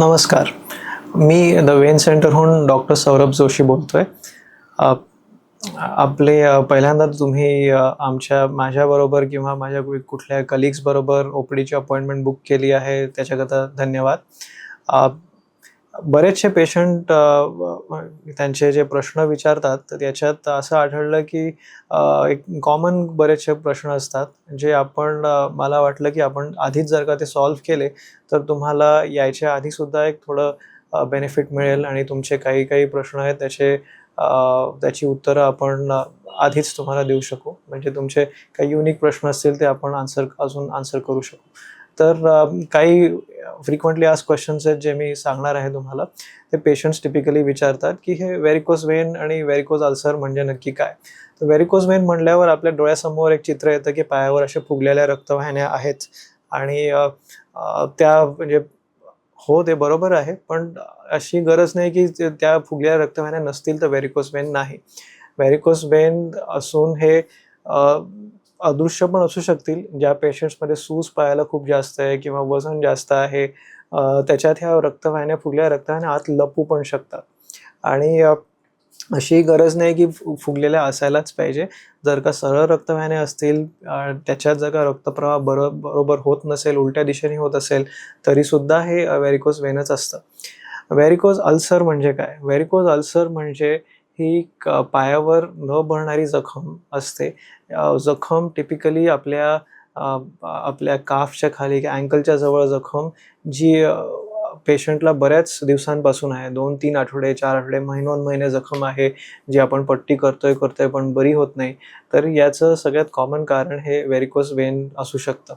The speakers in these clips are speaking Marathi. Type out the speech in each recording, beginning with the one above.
नमस्कार. मी द वेन सेंटरहून डॉक्टर सौरभ जोशी बोलतोय. आहे आपले पहिल्यांदा तुम्ही आमच्या माझ्याबरोबर किंवा माझ्या कु- कुठल्या कलिग्सबरोबर ओपडीची अपॉइंटमेंट बुक केली आहे त्याच्याकरता धन्यवाद. बरेचसे पेशंट त्यांचे जे प्रश्न विचारतात तर त्याच्यात असं आढळलं की एक कॉमन बरेचसे प्रश्न असतात जे आपण मला वाटलं की आपण आधीच जर का ते सॉल्व्ह केले तर तुम्हाला यायच्या आधीसुद्धा एक थोडं बेनिफिट मिळेल आणि तुमचे काही काही प्रश्न आहेत त्याचे त्याची उत्तरं आपण आधीच तुम्हाला देऊ शकू. म्हणजे तुमचे काही युनिक प्रश्न असतील ते आपण आन्सर अजून आन्सर करू शकू. तर काही फ्रिक्वेंटली आज क्वेश्चन्स आहेत जे मी सांगणार आहे तुम्हाला. ते पेशंट्स टिपिकली विचारतात की हे व्हेरिकोज वेन आणि व्हेरिकोज अल्सर म्हणजे नक्की काय? तर व्हेरिकोज वेन म्हणल्यावर आपल्या डोळ्यासमोर एक चित्र येतं की पायावर अशा फुगलेल्या रक्तवाहिन्या आहेत. आणि त्या म्हणजे हो ते बरोबर आहे पण अशी गरज नाही की त्या फुगलेल्या रक्तवाहिन्या नसतील तर व्हेरिकोज वेन नाही. व्हेरिकोज वेन असून हे अदृश्य पण असू शकतील. ज्या पेशंट्समध्ये सूज पायाला खूप जास्त आहे किंवा वजन जास्त आहे त्याच्यात ह्या रक्तवाहिन्या फुगल्या रक्तवाहिन्या आत लपू पण शकतात. आणि अशी गरज नाही की फु फुगलेल्या असायलाच पाहिजे. जर का सरळ रक्तवाहिन्या असतील त्याच्यात जर का रक्तप्रवाह बरो बरोबर होत नसेल उलट्या दिशेने होत असेल तरीसुद्धा हे व्हेरिकोज वेनच असतं. व्हेरिकोज अल्सर म्हणजे काय? व्हेरिकोज अल्सर म्हणजे ही पायावर न भरणारी जखम असते. जखम टिपिकली आपल्या आपल्या काफच्या खाली अँकलच्या जवळ जखम जी पेशंटला बऱ्याच दिवसांपासून आहे. दोन तीन आठवडे चार आठवडे महिनोन महिने जखम आहे जी आपण पट्टी करतोय करतोय पण बरी होत नाही. तर याचं सगळ्यात कॉमन कारण हे व्हेरिकोज वेन असू शकतं.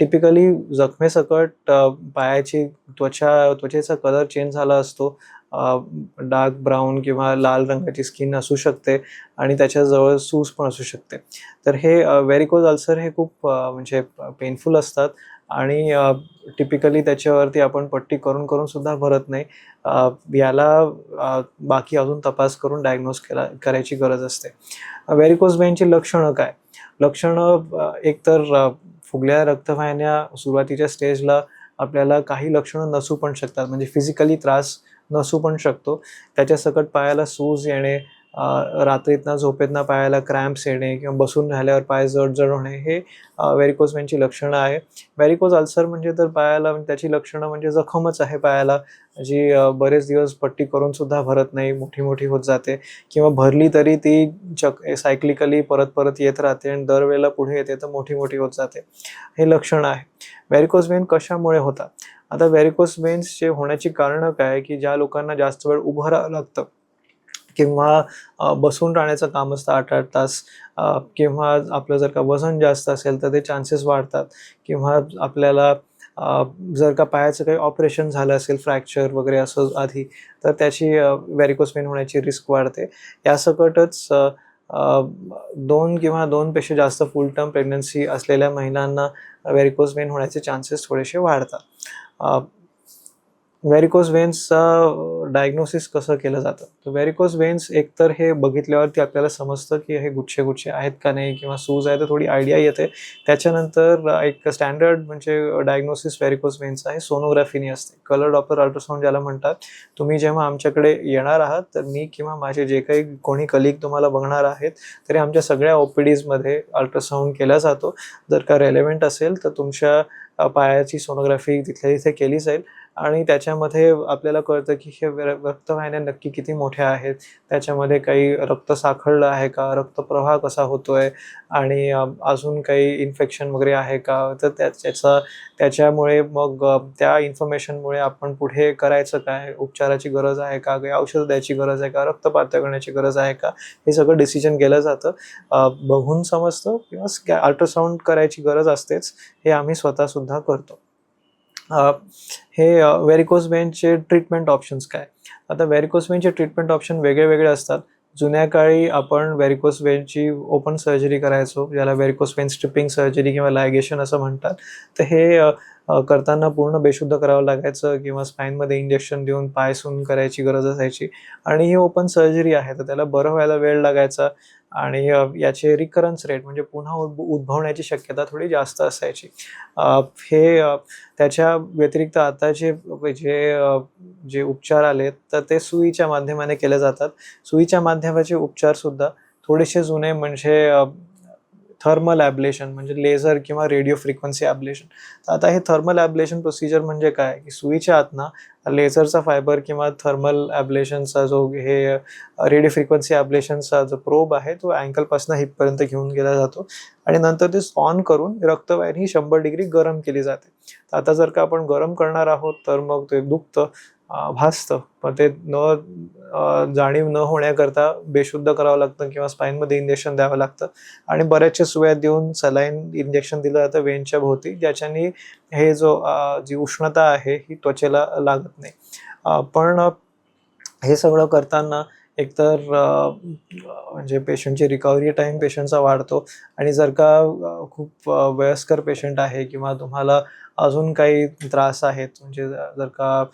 टिपिकली जखमेसकट पायाची त्वचा त्वचेचा कलर चेंज झाला असतो. डार्क ब्राऊन किंवा लाल रंगाची स्किन असू शकते आणि त्याच्याजवळ सूज पण असू शकते. तर हे व्हेरिकोज अल्सर हे खूप म्हणजे पेनफुल असतात आणि टिपिकली त्याच्यावरती आपण पट्टी करून करून सुद्धा भरत नाही. याला बाकी अजून तपास करून डायग्नोज केला करायची गरज असते. व्हेरिकोज वेनची लक्षणं काय? लक्षणं एकतर फुगल्या रक्तवाहिन्या सुरुवातीच्या स्टेजला आपल्याला काही लक्षणं नसू पण शकतात. म्हणजे फिजिकली त्रास नसू पण शकतो. त्याच्या सकट पायाला सूज येणे रात्रीतनं झोपेतनं पायाला क्रॅम्प्स येणे किंवा बसून राहिल्यावर पाय जड जड होणे हे व्हेरिकोज वेनची लक्षणं आहे. व्हेरिकोज अल्सर म्हणजे तर पायाला त्याची लक्षणं म्हणजे जखमच आहे पायाला. जी बरेच दिवस पट्टी करून सुद्धा भरत नाही मोठी मोठी होत जाते. किंवा भरली तरी ती चक सायक्लिकली परत परत येत राहते आणि दरवेळेला पुढे येते तर मोठी मोठी होत जाते. हे लक्षण आहे. व्हेरिकोज वेन कशामुळे होतात? आता व्हेरिकोज वेन्सचे होण्याची कारणं काय की ज्या लोकांना जास्त वेळ उभं राहावं लागतं किंवा बसून राहण्याचं काम असतं आठ आठ तास किंवा आपलं जर का वजन जास्त असेल तर ते चान्सेस वाढतात. किंवा आपल्याला जर का पायाचं काही ऑपरेशन झालं असेल फ्रॅक्चर वगैरे असं आधी तर त्याची व्हॅरिकोस्पेन होण्याची रिस्क वाढते. यासकटच दोन किंवा दोनपेक्षा जास्त फुल टर्म प्रेग्नन्सी असलेल्या महिलांना व्हॅरिकोस्पेन होण्याचे चान्सेस थोडेसे वाढतात. व्हेरिकोज वेन्सचा डायग्नोसिस कसं केलं जातं? तर व्हेरिकोज वेन्स एकतर हे बघितल्यावरती आपल्याला समजतं की हे गुच्छे गुच्छे आहेत का नाही किंवा सूज आहे तर थोडी आयडिया येते. त्याच्यानंतर एक स्टँडर्ड म्हणजे डायग्नोसिस व्हेरिकोज वेन्स आहे सोनोग्राफीनी असते. कलर डॉप्लर अल्ट्रासाऊंड ज्याला म्हणतात. तुम्ही जेव्हा आमच्याकडे येणार आहात तर मी किंवा माझे जे काही कोणी कलिग तुम्हाला बघणार आहेत तरी आमच्या सगळ्या ओ पी डीजमध्ये अल्ट्रासाऊंड केला जातो. जर का रेलेव्हेंट असेल तर तुमच्या पायाची सोनोग्राफी तिथल्या तिथे केली जाईल. आणि त्याच्यामध्ये आपल्याला कळतं की हे रक्तवाहिन्या नक्की किती मोठ्या आहेत. त्याच्यामध्ये काही रक्त साखळलं आहे का? रक्तप्रवाह कसा होतोय? आणि अजून काही इन्फेक्शन वगैरे आहे का? तर त्या त्याचा त्याच्यामुळे मग त्या इन्फॉर्मेशनमुळे आपण पुढे करायचं काय? उपचाराची गरज आहे का? काही औषध द्यायची गरज आहे का? रक्त पातळ करण्याची गरज आहे का? हे सगळं डिसिजन केलं जातं. बघून समजतं किंवा अल्ट्रासाऊंड करायची गरज असतेच. हे आम्ही स्वतःसुद्धा करतो. हे व्हेरिकोज वेनचे ट्रीटमेंट ऑप्शन्स काय? आता व्हेरिकोज वेनचे ट्रीटमेंट ऑप्शन वेगळे वेगळे असतात. जुन्या काळी आपण वेरिकोस वेनची ओपन सर्जरी करायचो ज्याला व्हेरिकोज वेन स्ट्रिपिंग सर्जरी किंवा लायगेशन असं म्हणतात. तर हे करताना पूर्ण बेशुद्ध करावं लागायचं किंवा स्पाईनमध्ये इंजेक्शन देऊन पाय सून करायची गरज असायची. आणि ही ओपन सर्जरी आहे तर त्याला बरं व्हायला वेळ लागायचा. आणि याचे रिकरन्स रेट म्हणजे पुन्हा उद्भवण्याची शक्यता थोडी जास्त असायची. हे त्याच्या व्यतिरिक्त आता जे जे जे उपचार आलेत तर ते सुईच्या माध्यमाने केले जातात. सुईच्या माध्यमाचे उपचारसुद्धा थोडेसे जुने म्हणजे थर्मल ॲब्लेशन म्हणजे लेझर किंवा रेडिओ फ्रिक्वेन्सी ॲब्लेशन तर आता हे थर्मल ॲब्लेशन प्रोसिजर म्हणजे काय? की सुईच्या आतनं लेझरचा फायबर किंवा थर्मल ॲब्लेशनचा जो हे रेडिओ फ्रिक्वेन्सी ॲब्लेशनचा जो प्रोब आहे तो अँकलपासून हिपपर्यंत घेऊन गेला जातो. आणि नंतर ते ऑन करून रक्तवाहिनी ही शंभर डिग्री गरम केली जाते. तर आता जर का आपण गरम करणार आहोत तर मग ते दुखतं. भासतं. पण ते न जाणीव न होण्याकरता बेशुद्ध करावं लागतं किंवा स्पाईनमध्ये इंजेक्शन द्यावं लागतं. आणि बऱ्याचशा सुया देऊन सलाईन इंजेक्शन दिलं जातं वेनच्या भोवती ज्याच्यानी हे जो जी उष्णता आहे ही त्वचेला लागत नाही. पण हे सगळं करताना एकतर म्हणजे पेशंटची रिकव्हरी टाईम पेशंटचा वाढतो आणि जर का खूप वयस्कर पेशंट आहे किंवा तुम्हाला अजून काही त्रास आहेत म्हणजे जर का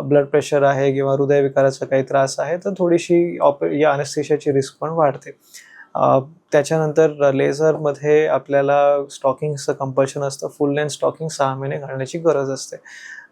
ब्लड प्रेशर आहे किंवा हृदयविकाराचा काही त्रास आहे तर थोडीशी ऑप या अनेस्थेशियाची रिस्क पण वाढते. त्याच्यानंतर लेझरमध्ये आपल्याला स्टॉकिंगचं कंपल्शन असतं फुल लेन्थ स्टॉकिंग सहा महिने घालण्याची गरज असते.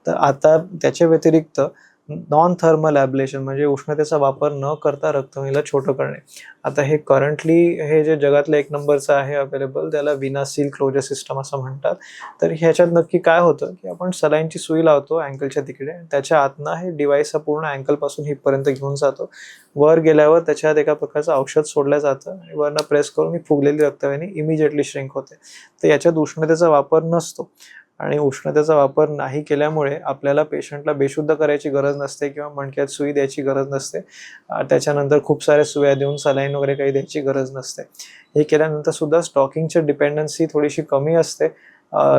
तर आता त्याच्या व्यतिरिक्त नॉन थर्मल ॲब्लेशन म्हणजे उष्णतेचा वापर न करता रक्तवाहिनीला छोटं करणे. आता हे करंटली हे जे जगातलं एक नंबरचं आहे अवेलेबल त्याला विनासील क्लोजर सिस्टम असं म्हणतात. तर ह्याच्यात नक्की काय होतं की आपण सलाईनची सुई लावतो अँकलच्या तिकडे त्याच्या आतनं हे डिव्हाइस हा पूर्ण अँकलपासून हिपपर्यंत घेऊन जातो. वर गेल्यावर त्याच्यात एका प्रकारचं औषध सोडलं जातं आणि वरनं प्रेस करून ही फुगलेली रक्तवाहिनी इमिजिएटली श्रिंक होते. तर याच्यात उष्णतेचा वापर नसतो. आणि उष्णतेचा वापर नाही केल्यामुळे आपल्याला पेशंटला बेशुद्ध करायची गरज नसते किंवा मणक्यात सुई द्यायची गरज नसते. त्याच्यानंतर खूप साऱ्या सुया देऊन सलाईन वगैरे काही द्यायची गरज नसते. हे केल्यानंतर सुद्धा स्टॉकिंगची डिपेंडन्सी थोडीशी कमी असते.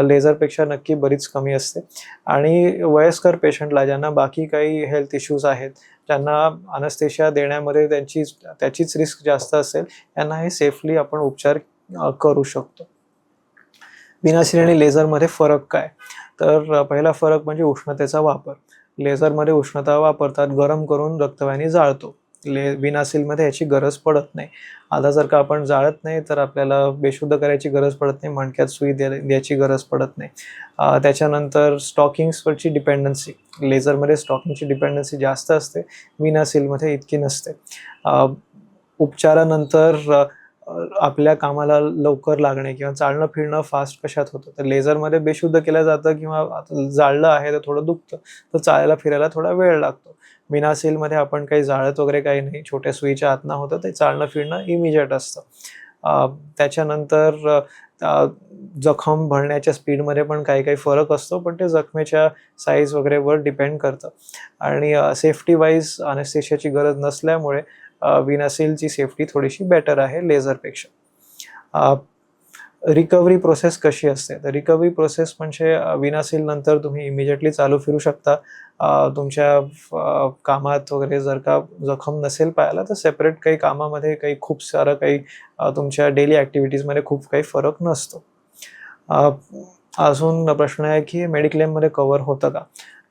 लेझरपेक्षा नक्की बरीच कमी असते. आणि वयस्कर पेशंटला ज्यांना बाकी काही हेल्थ इश्यूज आहेत ज्यांना अनस्थेशिया देण्यामध्ये त्यांची त्याचीच रिस्क जास्त असेल यांना हे सेफली आपण उपचार करू शकतो. विनाशिनी आणि लेझरमध्ये फरक काय? तर पहिला फरक म्हणजे उष्णतेचा वापर. लेझरमध्ये उष्णता वापरतात गरम करून रक्तवाहिनी जाळतो. ले विनासिलमध्ये याची गरज पडत नाही. आता जर का आपण जाळत नाही तर आपल्याला बेशुद्ध करायची गरज पडत नाही मणक्यात सुई द्या द्यायची गरज पडत नाही. त्याच्यानंतर स्टॉकिंग्सवरची डिपेंडन्सी. लेझरमध्ये स्टॉकिंगची डिपेंडन्सी जास्त असते विनासिलमध्ये इतकी नसते. उपचारानंतर आपल्या कामाला लवकर लागणे किंवा चालणं फिरणं फास्ट कशात होतं? तर लेझरमध्ये बेशुद्ध केलं जातं किंवा जाळलं आहे तर थोडं दुखतं. तर चालायला फिरायला थोडा वेळ लागतो. विनासीलमध्ये आपण काही जाळत वगैरे काही नाही. छोट्या सुईच्या आतनं होतं ते चालणं फिरणं इमिजिएट असतं. त्याच्यानंतर जखम भरण्याच्या स्पीडमध्ये पण काही काही फरक असतो पण ते जखमेच्या साईज वगैरेवर डिपेंड करतं. आणि सेफ्टी वाईज अनेस्थेशियाची गरज नसल्यामुळे विनासेलची सेफ्टी थोडीशी बेटर आहे लेझरपेक्षा रिकव्हरी प्रोसेस कशी असते? तर रिकव्हरी प्रोसेस म्हणजे विनासील नंतर तुम्ही इमिजिएटली चालू फिरू शकता. तुमच्या कामात वगैरे जर का जखम नसेल पाहायला तर सेपरेट काही कामामध्ये काही खूप सारं काही तुमच्या डेली ॲक्टिव्हिटीजमध्ये खूप काही फरक नसतो. अजून प्रश्न आहे की मेडिक्लेममध्ये कवर होतं का?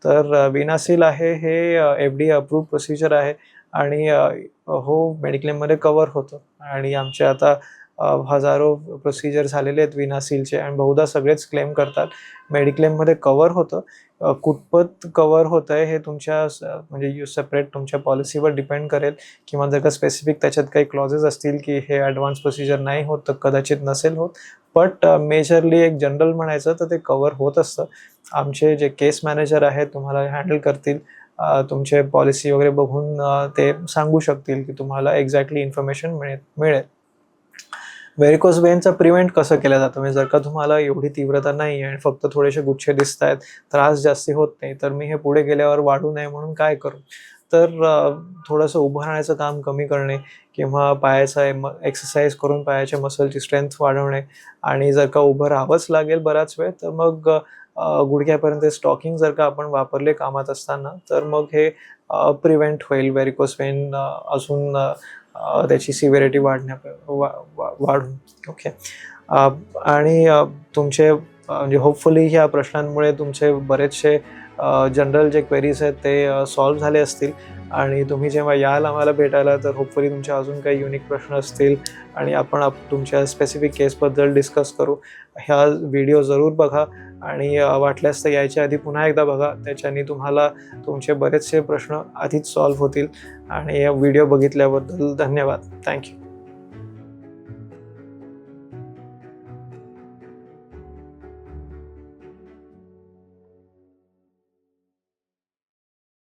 तर विनासील आहे हे एफ डी अप्रूव्ह प्रोसिजर आहे. आणि हो मेडिक्लेममध्ये कवर होतं. आणि आमचे आता हजारो प्रोसिजर झालेले आहेत विना सीलचे आणि बहुधा सगळेच क्लेम करतात. मेडिक्लेममध्ये कवर होतं. कुठपत कवर होतं आहे हे तुमच्या म्हणजे यू सेपरेट तुमच्या पॉलिसीवर डिपेंड करेल. किंवा जर का स्पेसिफिक त्याच्यात काही क्लॉजेस असतील की हे ॲडव्हान्स प्रोसिजर नाही होत तर कदाचित नसेल होत. बट मेजरली एक जनरल म्हणायचं तर ते कवर होत असतं. आमचे जे केस मॅनेजर आहेत तुम्हाला हँडल करतील. तुमचे पॉलिसी वगैरे बघून ते सांगू शकतील की तुम्हाला एक्झॅक्टली इन्फॉर्मेशन मिळेल मिळेल. व्हेरिकोज वेनचं प्रिव्हेंट कसं केलं जातं? म्हणजे जर का तुम्हाला एवढी तीव्रता नाही आहे आणि फक्त थोडेसे गुच्छे दिसत आहेत त्रास जास्ती होत नाही तर मी हे पुढे गेल्यावर वाढू नये म्हणून काय करू? तर थोडंसं उभं राहण्याचं काम कमी करणे किंवा पायाचा म एक्सरसाइज करून पायाच्या मसलची स्ट्रेंथ वाढवणे आणि जर का उभं राहावंच लागेल बराच वेळ तर मग गुडघ्यापर्यंत स्टॉकिंग जर का आपण वापरले कामात असताना तर मग हे प्रिव्हेंट होईल. व्हेरिकोज वेन अजून त्याची सिव्हिरिटी वाढण्या वा वा वाढून. ओके आणि तुमचे म्हणजे होपफुली ह्या प्रश्नांमुळे तुमचे बरेचसे जनरल जे क्वेरीज आहेत ते सॉल्व्ह झाले असतील. आणि तुम्ही जेव्हा याल आम्हाला भेटायला तर होपफुली तुमचे अजून काही युनिक प्रश्न असतील. आणि आपण आप तुमच्या स्पेसिफिक केसबद्दल डिस्कस करू. ह्या व्हिडिओ जरूर बघा. आणि वाटल्यास तर यायच्या आधी पुन्हा एकदा बघा. त्याच्याने तुम्हाला तुमचे बरेचसे प्रश्न आधीच सॉल्व्ह होतील. आणि या व्हिडिओ बघितल्याबद्दल धन्यवाद. थँक्यू.